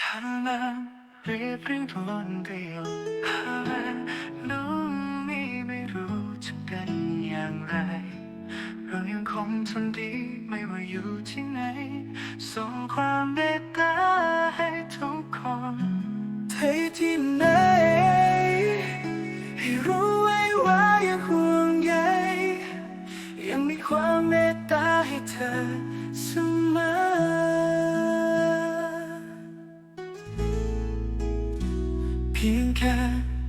ทำมเรียบเรียงคนเดียวน้องนี้ไม่รู้จะเป็นอย่างไรเรายังคงทนดีไม่ว่าอยู่ที่ไหนส่งความ พียงแค่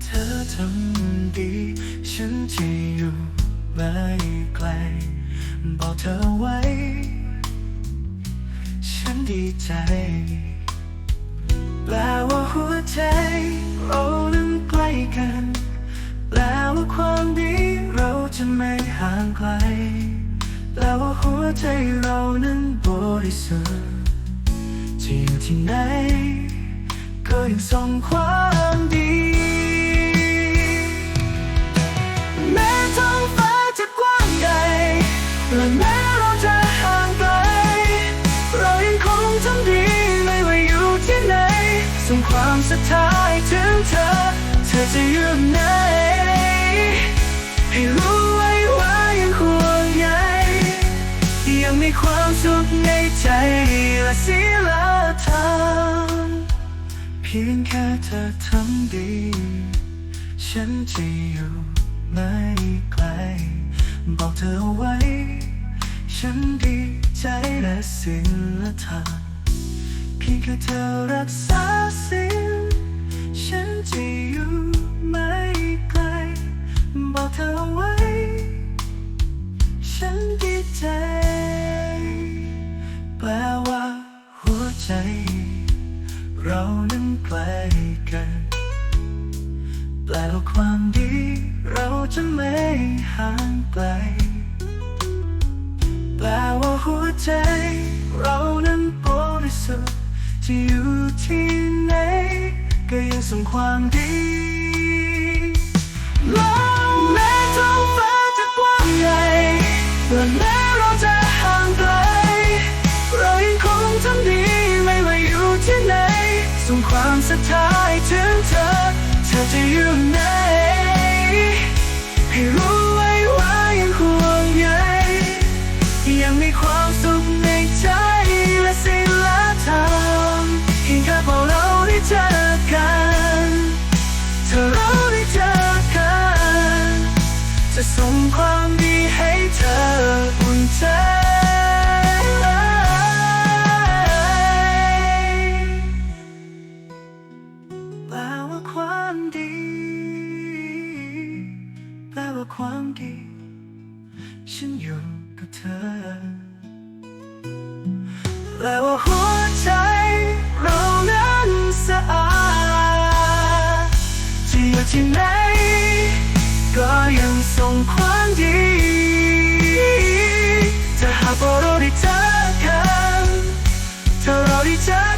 เธอทำดี ฉันจะอยู่ไม่ไกล บอกเธอไว้ ฉันดีใจแปลว่าหัวใจเรานั้นใกล้กันแปลว่าความดีเราจะไม่ห่างไกลแปลว่าหัวใจเรานั้นบริสุทธิ์จะอยู่ที่ไหน ก็ยังส่งความดี แม้ท้องฟ้าจะกว้างใหญ่และแม้เราจะห่างไกล เรายังคงทำดีไม่ว่าอยู่ที่ไหนส่งความศรัทธายถึงเธอ เธอจะอยู่ไหน แค่เธอทำดี ฉันจะอยู่ไม่ไกล บอกเธอไว้ ฉันดีใจและศีลธรรมเพียงแค่เธอรักษาศีลฉันจะอยู่ไม่ไกล บอกเธอไว้ ฉันดีใจ แปลว่าหัวใจ เรานั้น ใกล้กันแปลว่าความดี เราจะไม่ห่างไกลแปลว่าหัวใจ เรานั้นบริสุทธิ์จะอยู่ที่ไหนก็ยังส่งความดี ส่งความสุดท้ายถึงเธอ เธอจะอยู่ไหน ความดี ฉันอยู่กับเธอแปลว่าหัวใจเรานั้นสะอาดจะอยู่ที่ไหน ก็ยังส่งความดีถ้าหากว่าเราได้เจอกันถ้าเราได้เจอ